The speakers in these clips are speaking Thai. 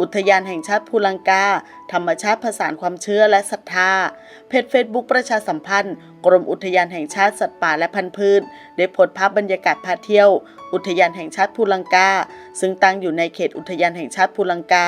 อุทยานแห่งชาติภูลังกา ธรรมชาติผสานความเชื่อและศรัทธา เพจเฟซบุ๊กประชาสัมพันธ์ กรมอุทยานแห่งชาติสัตว์ป่าและพันธุ์พืชได้โพสต์ภาพบรรยากาศพาเที่ยว อุทยานแห่งชาติภูลังกา ซึ่งตั้งอยู่ในเขตอุทยานแห่งชาติภูลังกา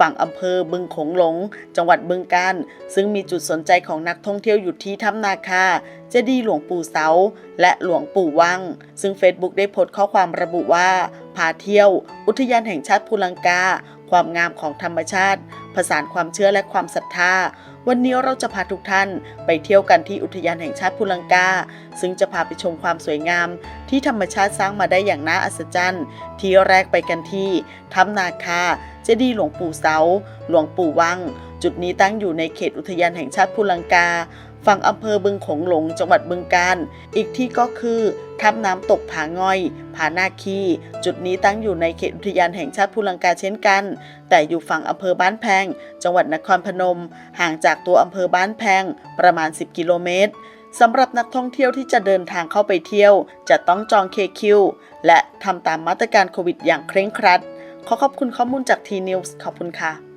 ฝั่งอำเภอบึงโขงหลง จังหวัดบึงกาฬซึ่งมีจุดสนใจของนักท่องเที่ยวอยู่ที่ถ้ำนาคาเจดีย์หลวงปู่เสาและหลวงปู่วัง ซึ่ง Facebook ได้โพสต์ข้อความระบุว่าพาเที่ยว อุทยานแห่งชาติภูลังกา ความงามของธรรมชาติ ผสานความเชื่อและความศรัทธา วันนี้เราจะพาทุกท่านไปเที่ยวกันที่อุทยานแห่งชาติภูลังกา ซึ่งจะพาไปชมความสวยงาม ที่ธรรมชาติสร้างมาได้อย่างน่าอัศจรรย์ ที่แรกไปกันที่ถ้ำนาคา เจดีย์หลวงปู่เสา หลวงปู่วัง จุดนี้ตั้งอยู่ในเขตอุทยานแห่งชาติภูลังกา ฝั่งอำเภอบึงโขงหลงจังหวัดบึงกาฬอีกที่ก็คือถ้ำน้ำตกผาง่อย ผานาคี จุดนี้ตั้งอยู่ในเขตอุทยานแห่งชาติภูลังกาเช่นกัน แต่อยู่ฝั่งอำเภอบ้านแพง จังหวัดนครพนม ห่างจากตัวอำเภอบ้านแพงประมาณ 10 กิโลเมตรสำหรับนักท่องเที่ยวที่จะเดินทางเข้าไปเที่ยว จะต้องจองเคคิวและทำตามมาตรการโควิดอย่างเคร่งครัด ขอขอบคุณข้อมูลจากทีนิวส์ขอบคุณค่ะ